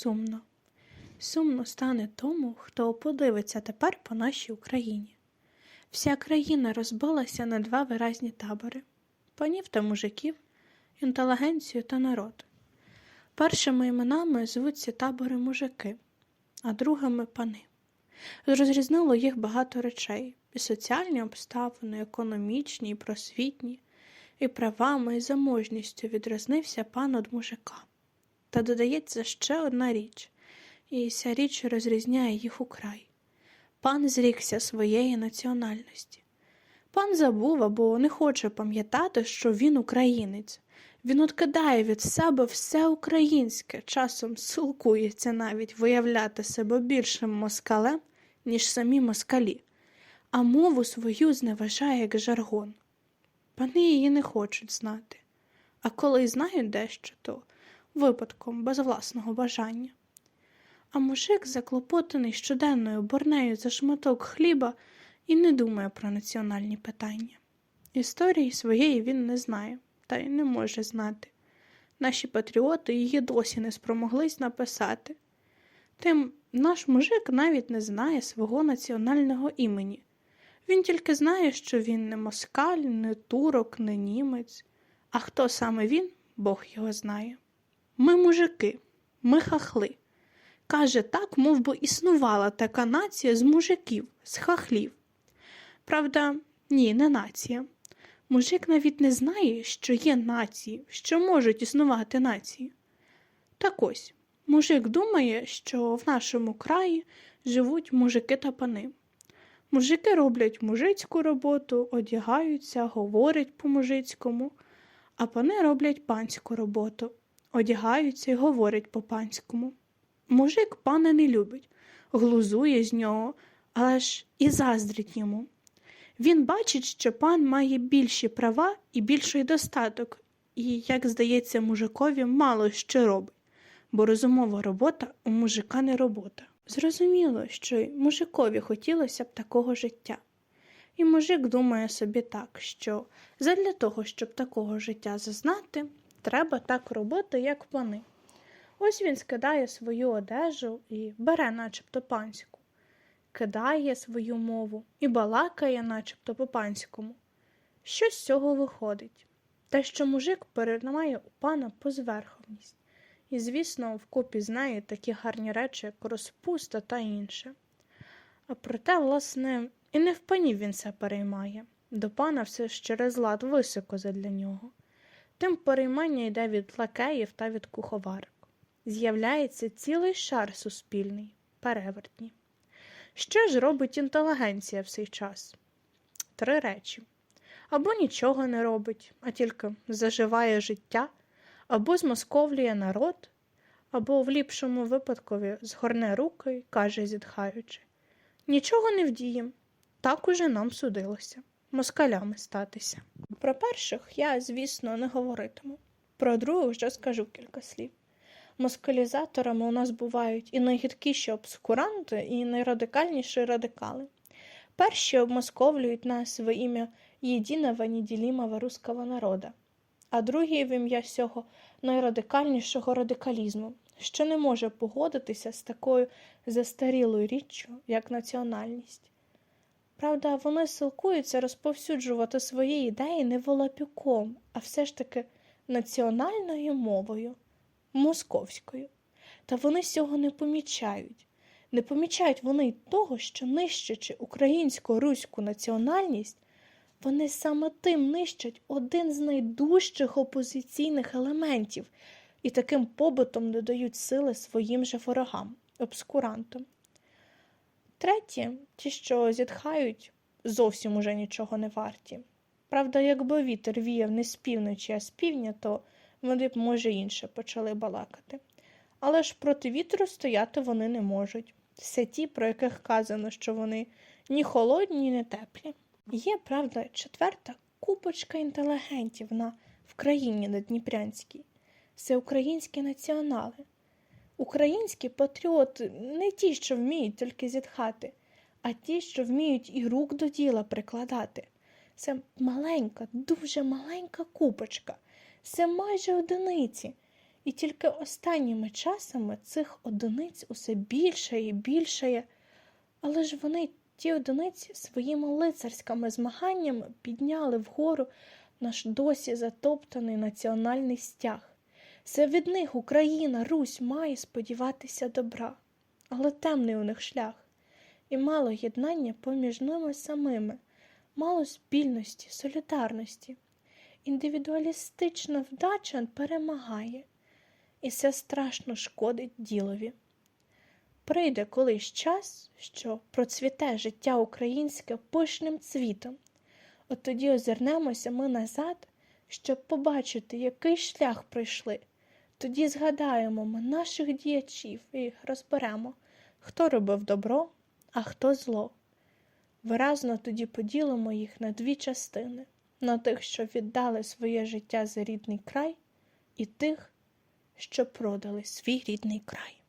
сумно. Сумно стане тому, хто подивиться тепер по нашій Україні. Вся країна розбилася на два виразні табори панів та мужиків, інтелігенцію та народ. Першими іменами звуться табори мужики, а другими пани. Розрізнило їх багато речей і соціальні обставини, і економічні, і просвітні, і правами, і заможністю відрізнився пан від мужика. Та додається ще одна річ, і ця річ розрізняє їх украй. Пан зрікся своєї національності. Пан забув або не хоче пам'ятати, що він українець. Він откидає від себе все українське, часом силкується навіть виявляти себе більшим москалем, ніж самі москалі, а мову свою зневажає як жаргон. Пани її не хочуть знати, а коли й знають дещо, то випадком без власного бажання. А мужик, заклопотаний щоденною борнею за шматок хліба, і не думає про національні питання. Історії своєї він не знає, та й не може знати. Наші патріоти її досі не спромоглись написати. Тим наш мужик навіть не знає свого національного імені. Він тільки знає, що він не москаль, не турок, не німець. А хто саме він, Бог його знає. Ми мужики, ми хахли. Каже так, мов би існувала така нація з мужиків, з хахлів. Правда, ні, не нація. Мужик навіть не знає, що є нації, що можуть існувати нації. Так ось, мужик думає, що в нашому краї живуть мужики та пани. Мужики роблять мужицьку роботу, одягаються, говорять по-мужицькому, а пани роблять панську роботу, одягаються і говорять по-панському. Мужик пана не любить, глузує з нього, але ж і заздрить йому. Він бачить, що пан має більші права і більший достаток, і, як здається, мужикові мало що робить, бо розумова робота у мужика не робота. Зрозуміло, що й мужикові хотілося б такого життя. І мужик думає собі так, що задля того, щоб такого життя зазнати, треба так робити, як пани. Ось він скидає свою одежу і бере начебто панську, кидає свою мову і балакає начебто по панському. Що з цього виходить? Те, що мужик переймає у пана позверховність, і, звісно, вкупі з нею такі гарні речі, як розпуста та інше. А проте, власне, і не в пані він це переймає. До пана все ж через лад високо задля нього. Тим переймання йде від лакеїв та від куховарок з'являється цілий шар суспільний, перевертні. Що ж робить інтелігенція в цей час? Три речі. Або нічого не робить, а тільки заживає життя, або змосковлює народ, або в ліпшому випадкові згорне руки і каже, зітхаючи Нічого не вдієм, так уже нам судилося, москалями статися. Про перших я, звісно, не говоритиму, про других вже скажу кілька слів. Москалізаторами у нас бувають і найгідкіші обскуранти, і найрадикальніші радикали. Перші обмосковлюють нас в ім'я єдиного неділімого руського народа, а другі в ім'я всього найрадикальнішого радикалізму, що не може погодитися з такою застарілою річчю, як національність. Правда, вони силкуються розповсюджувати свої ідеї не волопюком, а все ж таки національною мовою московською. Та вони цього не помічають. Не помічають вони й того, що нищачи українську руську національність, вони саме тим нищать один з найдужчих опозиційних елементів і таким побутом додають сили своїм же ворогам, обскурантам. Треті, ті, що зітхають, зовсім уже нічого не варті. Правда, якби вітер віяв не з півночі, а з півдня, то вони б, може, інше почали балакати. Але ж проти вітру стояти вони не можуть. Все ті, про яких казано, що вони ні холодні, ні теплі. Є, правда, четверта купочка інтелігентів на в країні на Дніпрянській. Це українські націонали. Українські патріоти не ті, що вміють тільки зітхати, а ті, що вміють і рук до діла прикладати. Це маленька, дуже маленька купочка. Це майже одиниці, І тільки останніми часами цих одиниць усе більше і більше, але ж вони, ті одиниці, своїми лицарськими змаганнями підняли вгору наш досі затоптаний національний стяг. Це від них Україна, Русь має сподіватися добра, але темний у них шлях, і мало єднання поміж ними самими, мало спільності, солідарності. Індивідуалістична вдача перемагає, і це страшно шкодить ділові. Прийде колись час, що процвіте життя українське пишним цвітом. От тоді озирнемося ми назад, щоб побачити, який шлях пройшли. Тоді згадаємо ми наших діячів і розберемо, хто робив добро, а хто зло. Виразно тоді поділимо їх на дві частини на тих, що віддали своє життя за рідний край, і тих, що продали свій рідний край.